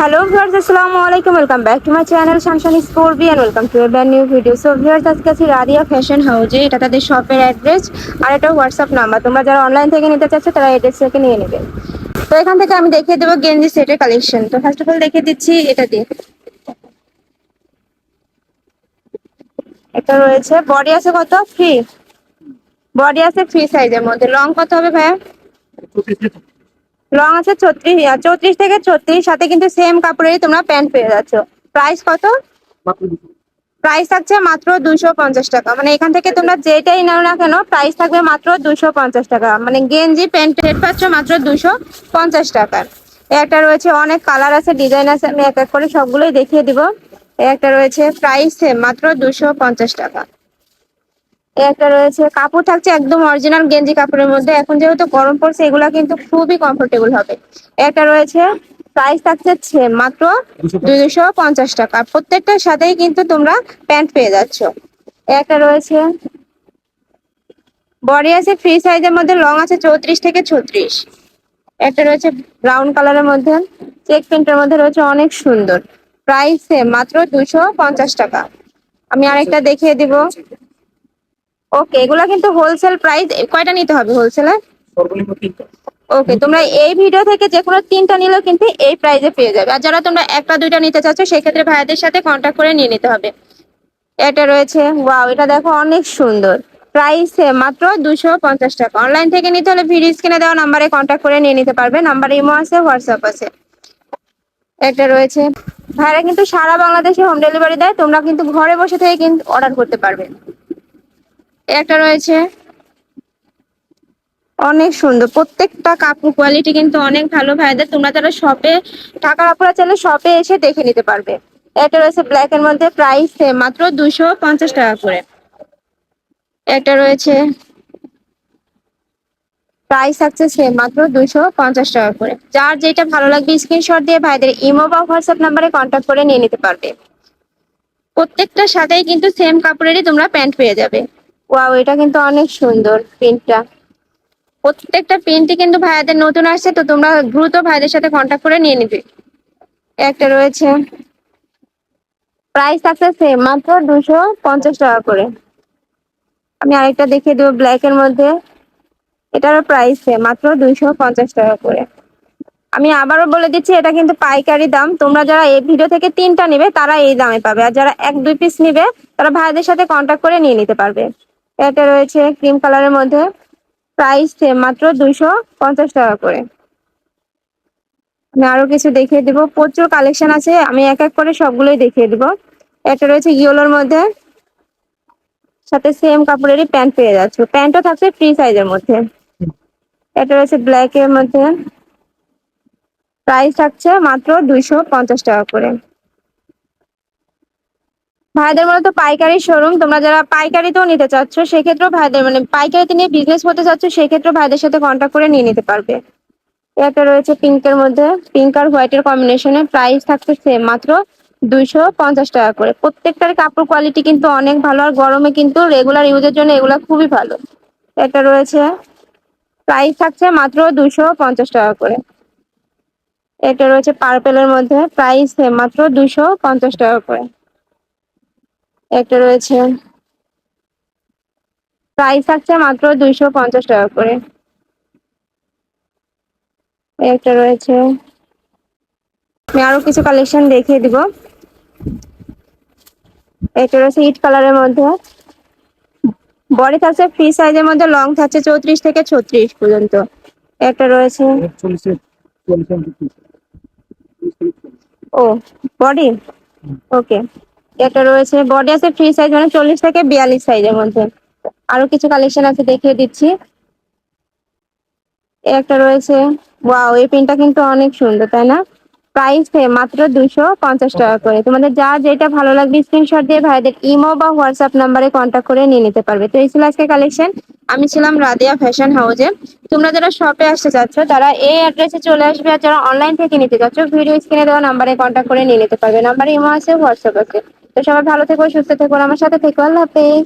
Hello viewers আসসালামু আলাইকুম welcome back to my channel শানশান স্পোর্বি and welcome to a brand new video so viewers আজকে আছি Radia fashion হাউজে এটা তাদের শপের অ্যাড্রেস আর এটা হোয়াটসঅ্যাপ নাম্বার তোমরা যারা অনলাইন থেকে নিতে চাচ্ছ, তারা অ্যাড্রেস থেকে নিয়ে নেবে। তো এখান থেকে আমি দেখিয়ে দেবো গেঞ্জি সেটের কালেকশন তো ফার্স্ট অফ অল দেখিয়ে দিচ্ছি এটা দিয়ে। এটা রয়েছে। বডি আছে কত? ফ্রি বডি আছে ফ্রি সাইজের মধ্যে। লং কত হবে ভাইয়া? লং আছে ছত্রিশ চৌত্রিশ থেকে ছত্রিশ সাথে কিন্তু সেম কাপড়েরই তোমরা প্যান্ট পেয়ে যাচ্ছ। প্রাইস কত? প্রাইস থাকছে মাত্র দুশো পঞ্চাশ টাকা। মানে এখান থেকে তোমরা যেটাই নাও না কেন প্রাইস থাকবে মাত্র দুশো পঞ্চাশ টাকা। মানে গেঞ্জি প্যান্ট রেট পাচ্ছ মাত্র দুশো পঞ্চাশ টাকার একটা রয়েছে অনেক কালার আছে ডিজাইন আছে আমি এক এক করে সবগুলোই দেখিয়ে দিব। একটা রয়েছে প্রাইস মাত্র দুশো পঞ্চাশ টাকা। একটা রয়েছে কাপড় থাকছে একদম অরিজিনাল গেঞ্জি কাপড়ের মধ্যে। এখন যেহেতু গরম পড়ছে এগুলা কিন্তু খুবই কমফোর্টেবল হবে। একটা রয়েছে প্রাইস থাকছে মাত্র দুইশো পঞ্চাশ টাকা। প্রত্যেকটার সাথেই কিন্তু তোমরা প্যান্ট পেয়ে যাচ্ছ। একটা রয়েছে বডি আছে ফ্রি সাইজের মধ্যে লং আছে চৌত্রিশ থেকে ছত্রিশ। একটা রয়েছে ব্রাউন কালারের মধ্যে চেক প্রিন্টের মধ্যে রয়েছে অনেক সুন্দর। প্রাইস মাত্র দুশো পঞ্চাশ টাকা। আমি আরেকটা দেখিয়ে দিব। ওকে এগুলো কিন্তু হোলসেল প্রাইস কয়টা নিতে হবে হোলসেলে সর্বনিম্ন তিনটা। ওকে তোমরা এই ভিডিও থেকে যে কোনো তিনটা নিলেও কিন্তু এই প্রাইসে পেয়ে যাবে। আর যারা তোমরা একটা দুইটা নিতে চাচ্ছ সেক্ষেত্রে ভাইয়াদের সাথে কন্ট্যাক্ট করে নিয়ে নিতে হবে। এটা রয়েছে ওয়াও এটা দেখো অনেক সুন্দর। প্রাইস মাত্র দুশো পঞ্চাশ টাকা। অনলাইন থেকে নিতে হলে ভিডিও স্ক্রিনে দেওয়া নাম্বারে কন্ট্যাক্ট করে নিয়ে নিতে পারবে। নাম্বার ইমো আছে হোয়াটসঅ্যাপ আছে। একটা রয়েছে। ভাইরা কিন্তু সারা বাংলাদেশে হোম ডেলিভারি দেয় তোমরা কিন্তু ঘরে বসে থেকে কিন্তু অর্ডার করতে পারবে। একটা রয়েছে। অনেক সুন্দর। প্রত্যেকটা কাপড় কোয়ালিটি কিন্তু অনেক ভালো। ভাইদের, তোমরা যারা শপে টাকা কাপড় চাইলে শপে এসে দেখে নিতে পারবে। এটা রয়েছে ব্ল্যাক এর মধ্যে প্রাইস মাত্র দুশো পঞ্চাশ টাকা করে। একটা রয়েছে প্রাইস থাকছে সে মাত্র দুশো পঞ্চাশ টাকা করে। যার যেটা ভালো লাগবে স্ক্রিনশট দিয়ে ভাইদের ইমো বা হোয়াটসঅ্যাপ নাম্বারে কন্ট্যাক্ট করে নিয়ে নিতে পারবে। প্রত্যেকটার সাথেই কিন্তু সেম কাপড়েরই তোমরা প্যান্ট পেয়ে যাবে। ওয়াও এটা কিন্তু অনেক সুন্দর প্রিন্টটা প্রত্যেকটা প্রিন্টই কিন্তু ভাইয়াদের নতুন আসছে, তো তোমরা দ্রুত ভাইদের সাথে কন্ট্যাক্ট করে নিয়ে নিবে। একটা রয়েছে। প্রাইস থাকছে সেম মাত্র দুশো পঞ্চাশ টাকা করে। আমি আরেকটা দেখিয়ে দেবো ব্ল্যাক এর মধ্যে। এটারও প্রাইস সেম মাত্র দুইশো পঞ্চাশ টাকা করে। আমি আবারও বলে দিচ্ছি, এটা কিন্তু পাইকারি দাম। তোমরা যারা এই ভিডিও থেকে তিনটা নেবে, তারা এই দামে পাবে। আর যারা এক দুই পিস নিবে, তারা ভাইদের সাথে কন্ট্যাক্ট করে নিয়ে নিতে পারবে। এটা রয়েছে ক্রিম কালারের মধ্যে প্রাইস মাত্র দুইশো পঞ্চাশ টাকা করে। আমি আরও কিছু দেখিয়ে দিব। প্রচুর কালেকশন আছে, আমি এক এক করে সবগুলোই দেখিয়ে দিব। এটা রয়েছে ইয়েলোর মধ্যে সাথে সেম কাপড়েরই প্যান্ট পেয়ে যাচ্ছ। প্যান্টও থাকছে ফ্রি সাইজের মধ্যে। এটা রয়েছে ব্ল্যাক এর মধ্যে। প্রাইস থাকছে মাত্র দুইশো পঞ্চাশ টাকা করে। ভাইদের মূলত পাইকারি শোরুম তোমরা যারা পাইকারিতেও নিতে চাচ্ছ, সেক্ষেত্রেও ভাইদের মানে পাইকারিতে নিয়ে বিজনেস করতে চাচ্ছ, সেক্ষেত্রেও ভাইদের সাথে কন্ট্যাক্ট করে নিয়ে নিতে পারবে। এটা রয়েছে পিঙ্কের মধ্যে। পিঙ্ক আর হোয়াইটের কম্বিনেশনে প্রাইস থাকছে সেম মাত্র দুইশো পঞ্চাশ টাকা করে। প্রত্যেকটার কাপড় কোয়ালিটি কিন্তু অনেক ভালো আর গরমে কিন্তু রেগুলার ইউজের জন্য এগুলো খুবই ভালো। এটা রয়েছে প্রাইস থাকছে মাত্র দুশো পঞ্চাশ টাকা করে। এটা রয়েছে পার্পেলের মধ্যে প্রাইস সেম মাত্র দুশো পঞ্চাশ টাকা করে। একটা রয়েছে। প্রাইস থাকছে মাত্র দুইশো পঞ্চাশ টাকা করে। একটা রয়েছে। আমি আরও কিছু কালেকশন দেখিয়ে দিব। একটা রয়েছে ইট কালারের মধ্যে। বডি থাকছে ফ্রি সাইজের মধ্যে লং থাকছে চৌত্রিশ থেকে ছত্রিশ পর্যন্ত। একটা রয়েছে। ও বডি ওকে একটা রয়েছে। বডি আছে ফ্রি সাইজ মানে চল্লিশ থেকে বিয়াল্লিশ সাইজের মধ্যে। আরও কিছু কালেকশন আছে দেখিয়ে দিচ্ছি। একটা রয়েছে। ওয়াও এই পিনটা কিন্তু অনেক সুন্দর, তাই না? প্রাইস মাত্র দুশো পঞ্চাশ টাকা করে। তোমাদের যা যেটা ভালো লাগবে স্ক্রিনশট দিয়ে ভাইদের ইমো বা হোয়াটসঅ্যাপ নাম্বারে কন্ট্যাক্ট করে নিয়ে নিতে পারবে। তো এই ছিল আজকে কালেকশন আমি ছিলাম রাদিয়া ফ্যাশন হাউজে তোমরা যারা শপে আসতে চাচ্ছ, তারা এই অ্যাড্রেসে চলে আসবে আর যারা অনলাইন থেকে নিতে চাচ্ছ ভিডিও স্ক্রিনে দেওয়া নাম্বারে কন্ট্যাক্ট করে নিয়ে নিতে পারবে। নাম্বার ইমো আছে হোয়াটসঅ্যাপ আছে। তো সবাই ভালো থেকো সুস্থ থেকো আমার সাথে থেকো। আল্লাহ হাফেজ।